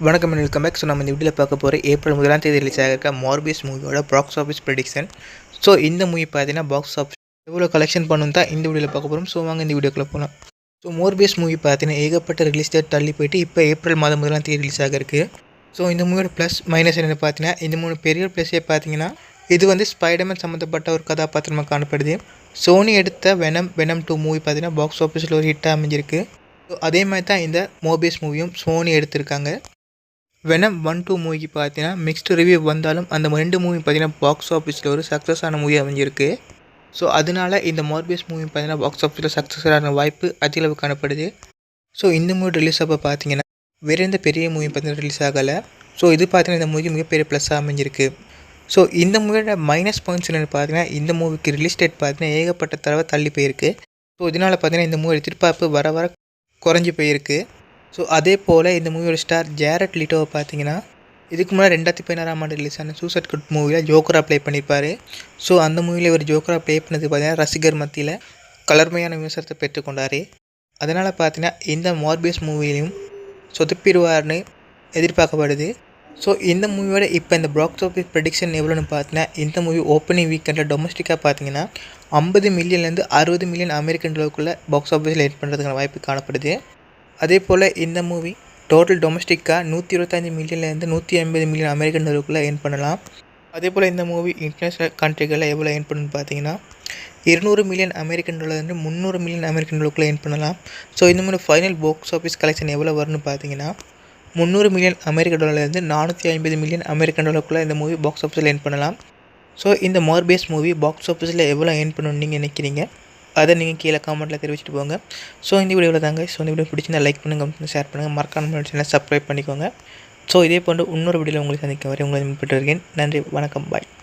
வணக்கம் welcome back so நம்ம இந்த வீடியோவில் பார்க்க போகிற ஏப்ரல் முதலாம் தேதி ரிலீஸ் ஆகிருக்க மார்பியஸ் மூவியோட பாக்ஸ் ஆஃபீஸ் ப்ரெடிக்ஷன் ஸோ இந்த மூவி பார்த்தீங்கன்னா பாக்ஸ் ஆஃபீஸ் எவ்வளோ கலெக்ஷன் பண்ணும் தான் இந்த வீடியோவில் பார்க்க போகிறோம் ஸோ வாங்க இந்த வீடியோக்குள்ள போகலாம் ஸோ மோர்பியஸ் மூவி பார்த்தீங்கன்னா ஏகப்பட்ட ரிலீஸ் டேட் தள்ளி போயிட்டு இப்போ ஏப்ரல் மாதம் முதலாம் தேதி ரிலீஸ் ஆகிருக்கு ஸோ இந்த மூவியோட ப்ளஸ் மைனஸ் என்னென்னு பார்த்தீங்கன்னா இந்த மூணு பெரிய ப்ளஸ்ஸே பார்த்தீங்கன்னா இது வந்து ஸ்பைடர்மேன் சம்மந்தப்பட்ட ஒரு கதாபாத்திரமாக காணப்படுது. சோனி எடுத்த வெனம் வெனம் டூ மூவி பார்த்தீங்கன்னா பாக்ஸ் ஆஃபீஸில் ஒரு ஹிட்டாக அமைஞ்சிருக்கு. ஸோ அதே மாதிரி தான் இந்த மோபியஸ் மூவியும் சோனி எடுத்திருக்காங்க. வெனம் ஒன் டூ மூவிக்கு பார்த்தீங்கன்னா மிக்ஸ்டு ரிவ்யூ வந்தாலும் அந்த ரெண்டு மூவி பார்த்தீங்கன்னா பாக்ஸ் ஆஃபீஸில் ஒரு சக்ஸஸான மூவி அமைஞ்சிருக்கு. ஸோ அதனால இந்த மார்பியஸ் மூவி பார்த்தீங்கன்னா பாக்ஸ் ஆஃபீஸில் சக்ஸஸான வாய்ப்பு அதிகளவு காணப்படுது. ஸோ இந்த மூவி ரிலீஸ் அப்போ பார்த்தீங்கன்னா வேறு எந்த பெரிய மூவி பார்த்தீங்கன்னா ரிலீஸ் ஆகலை. ஸோ இது பார்த்தீங்கன்னா இந்த மூவி மிகப்பெரிய ப்ளஸ்ஸாக அமைஞ்சிருக்கு. ஸோ இந்த மூவியோட மைனஸ் பாயிண்ட்ஸ் என்னென்னு பார்த்தீங்கன்னா இந்த மூவிக்கு ரிலீஸ் டேட் பார்த்தீங்கன்னா ஏகப்பட்ட தடவை தள்ளி போயிருக்கு. ஸோ இதனால் பார்த்தீங்கன்னா இந்த மூவி எதிர்பார்ப்பு வர வர குறைஞ்சி போயிருக்கு. ஸோ அதே போல் இந்த மூவியோட ஸ்டார் ஜேரட் லிட்டோவை பார்த்தீங்கன்னா இதுக்கு முன்னாடி ரெண்டாயிரத்தி பதினாறாம் ஆண்டு ரிலீஸ் ஆன சூசைட் குட் மூவியில் ஜோக்கராக ப்ளே பண்ணியிருப்பார் ஸோ அந்த மூவியில் இவர் ஜோக்கராக ப்ளே பண்ணது பார்த்தீங்கன்னா ரசிகர் மத்தியில் கலர்மையான விமர்சனத்தை பெற்றுக்கொண்டார் அதனால் பார்த்தீங்கன்னா இந்த மார்பியஸ் மூவிலையும் சொதுப்பிடுவார்னு எதிர்பார்க்கப்படுது. ஸோ இந்த மூவியோட இப்போ இந்த பாக்ஸ் ஆஃபீஸ் ப்ரெடிக்ஷன் எவ்வளோன்னு பார்த்தீங்கன்னா இந்த மூவி ஓப்பனிங் வீக்கெண்டில் டொமஸ்டிக்காக பார்த்தீங்கன்னா ஐம்பது மில்லியன்லேருந்து அறுபது மில்லியன் அமெரிக்கன் டாலருக்குள்ளே பாக்ஸ் ஆஃபீஸில் எட் பண்ணுறதுக்கான வாய்ப்பு காணப்படுது. அதே போல் இந்த மூவி டோட்டல் டொமஸ்டிக்காக நூற்றி இருபத்தஞ்சி மில்லியன்லேருந்து நூற்றி ஐம்பது மில்லியன் அமெரிக்கன் டாலருக்குள்ளே ஏர்ன் பண்ணலாம். அதே போல் இந்த மூவி இன்டர்நேஷ்னல் கண்ட்ரிகளில் எவ்வளோ ஏர்ன் பண்ணுன்னு பார்த்தீங்கன்னா இருநூறு மில்லியன் அமெரிக்கன் டாலர்லேருந்து முந்நூறு மில்லியன் அமெரிக்கன் டாலருக்குள்ளே ஏர்ன் பண்ணலாம். ஸோ இந்த மாதிரி ஃபைனல் பாக்ஸ் ஆஃபீஸ் கலெக்ஷன் எவ்வளோ வரும்னு பார்த்தீங்கன்னா முந்நூறு மில்லியன் அமெரிக்க டாலர்லேருந்து நானூற்றி ஐம்பது மில்லியன் அமெரிக்கன் டாலருக்குள்ளே இந்த மூவி பாக்ஸ் ஆஃபீஸில் ஏர்ன் பண்ணலாம். ஸோ இந்த மார்பேஸ் மூவி பாக்ஸ் ஆஃபீஸில் எவ்வளோ ஏர்ன் பண்ணணும்னு நீங்கள் நினைக்கிறீங்க? அதை நீங்கள் கீழே காமெண்ட்டில் தெரிவிச்சிட்டு போங்க. ஸோ இந்த வீடியோவில் தாங்க. ஸோ இந்த வீடியோ பிடிச்சிருந்தா லைக் பண்ணுங்கள் ஷேர் பண்ணுங்கள் மறக்காம சேனல் சப்ஸ்கிரைப் பண்ணிக்கோங்க. ஸோ இதே போன்று இன்னொரு வீடியோவில் உங்களை சந்திக்க வரை உங்களை மீட்பட்டு இருக்கேன் நன்றி வணக்கம் பாய்